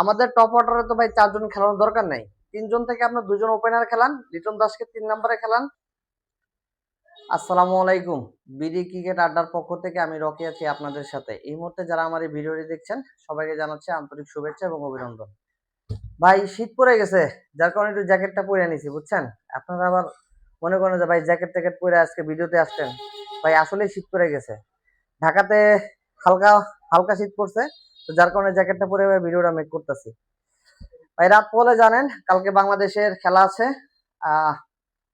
আমাদের টপ অর্ডারে তো ভাই চারজন খেলানোর দরকার নাই। তিনজন থেকে আপনার দুজন ওপেনার খেলান, লিটন দাসকে তিন নম্বরে খেলান। আসসালামু আলাইকুম। বিডি ক্রিকেট আড্ডার পক্ষ থেকে আমি রকি আছি আপনাদের সাথে। এই মুহূর্তে যারা আমার এই ভিডিওটি দেখছেন, সবাইকে জানাচ্ছি আন্তরিক শুভেচ্ছা এবং অভিনন্দন। ভাই, শীত পড়ে গেছে, যার কারণে একটু জ্যাকেটটা পরে নিছি, বুঝছেন? আপনারা আবার মনে করেন যে, ভাই, জ্যাকেট ট্যাকেট পরে আজকে ভিডিওতে আসছেন। ভাই আসলে শীত পড়ে গেছে। ঢাকাতে হালকা হালকা শীত পড়ছে। তো যার কারণে জ্যাকেটটা পরে ভিডিওটা মেক করতেছি। ভাই, রাত পলে জানেন, কালকে বাংলাদেশের খেলা আছে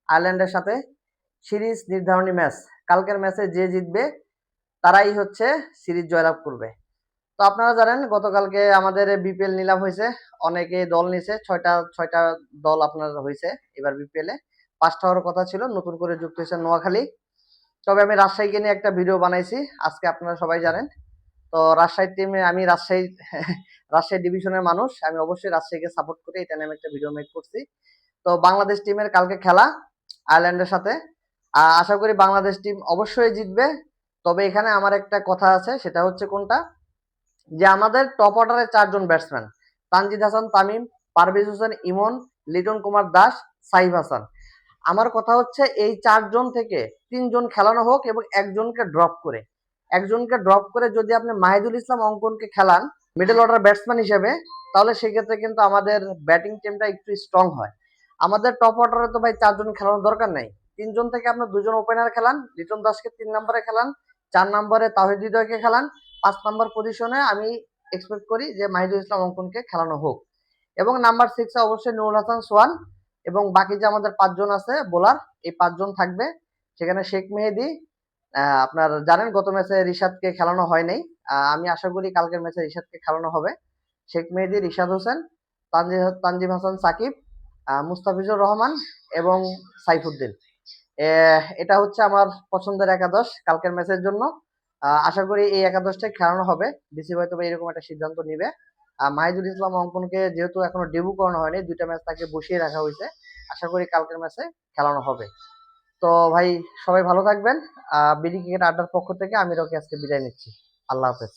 আয়ারল্যান্ডের সাথে। সিরিজ নির্ধারণী ম্যাচ। কালকের ম্যাচে যে জিতবে, তারাই হচ্ছে সিরিজ জয়লাভ করবে। তো আপনারা জানেন, গতকালকে আমাদের বিপিএল নিলাম হয়েছে। অনেকে দল নিছে, ছয়টা ছয়টা দল আপনার হয়েছে এবার বিপিএল এ। পাঁচটা হওয়ার কথা ছিল, নতুন করে যুক্ত হয়েছে নোয়াখালী। তবে আমি রাজশাহীকে নিয়ে একটা ভিডিও বানাইছি, আজকে আপনারা সবাই জানেন। তো রাজশাহীর টিমে আমি রাজশাহী রাজশাহী ডিভিশনের মানুষ। আমি অবশ্যই রাজশাহীকে সাপোর্ট করি এটা নিয়ে আমি একটা ভিডিও মেক করছি। তো বাংলাদেশ টিমের কালকে খেলা আয়ারল্যান্ডের সাথে। আশা করি বাংলাদেশ টিম অবশ্যই জিতবে। তবে এখানে আমার একটা কথা আছে, সেটা হচ্ছে কোনটা? যে আমাদের টপ অর্ডারে চারজন ব্যাটসম্যান তানজিদ হাসান, তামিম, পারভেজ হোসেন, ইমন, লিটন কুমার দাস, সাইফ হাসান। আমার কথা হচ্ছে এই চারজন থেকে তিনজন খেলানো হোক এবং একজনকে ড্রপ করে। একজনকে ড্রপ করে যদি আপনি মাহিদুল ইসলাম অঙ্কনকে খেলান মিডল অর্ডার ব্যাটসম্যান হিসেবে, তাহলে সেক্ষেত্রে কিন্তু আমাদের ব্যাটিং টিমটা একটু স্ট্রং হয়। আমাদের টপ অর্ডারে তো ভাই চারজন খেলানোর দরকার নাই। তিনজন থেকে আপনার দুজন ওপেনার খেলান, লিটন দাসকে তিন নম্বরে খেলান, চার নম্বরে তাহিদ হৃদয়কে খেলান, পাঁচ নম্বর পজিশনে আমি এক্সপেক্ট করি যে মাহিদুল ইসলাম অঙ্কনকে খেলানো হোক। এবং নাম্বার সিক্সে অবশ্যই নুরুল হাসান সোয়ান এবং বাকি যে আমাদের পাঁচজন আছে বোলার এই পাঁচজন থাকবে। সেখানে শেখ মেহেদি আপনার জানেন গত ম্যাচে রিশাদকে খেলানো হয় নাই আমি আশা করি কালকের ম্যাচে রিশাদকে খেলানো হবে। শেখ মেহেদি, রিশাদ হোসেন তানজিম হাসান, সাকিব মুস্তাফিজুর রহমান এবং সাইফুদ্দিন। এটা হচ্ছে আমার পছন্দের একাদশ কালকের ম্যাচের জন্য। আশা করি এই একাদশটাই খেলানো হবে। ডিসি হয়তো এরকম একটা সিদ্ধান্ত নিবে। মাহিদুল ইসলাম অঙ্কনকে যেহেতু এখনও ডেবু করানো হয়নি, দুইটা ম্যাচ তাকে বসিয়ে রাখা হয়েছে। আশা করি কালকের ম্যাচে খেলানো হবে। তো ভাই, সবাই ভালো থাকবেন। বিডি ক্রিকেট আড্ডার পক্ষ থেকে আমি রকি আজকে বিদায় নিচ্ছি। আল্লাহ হাফেজ।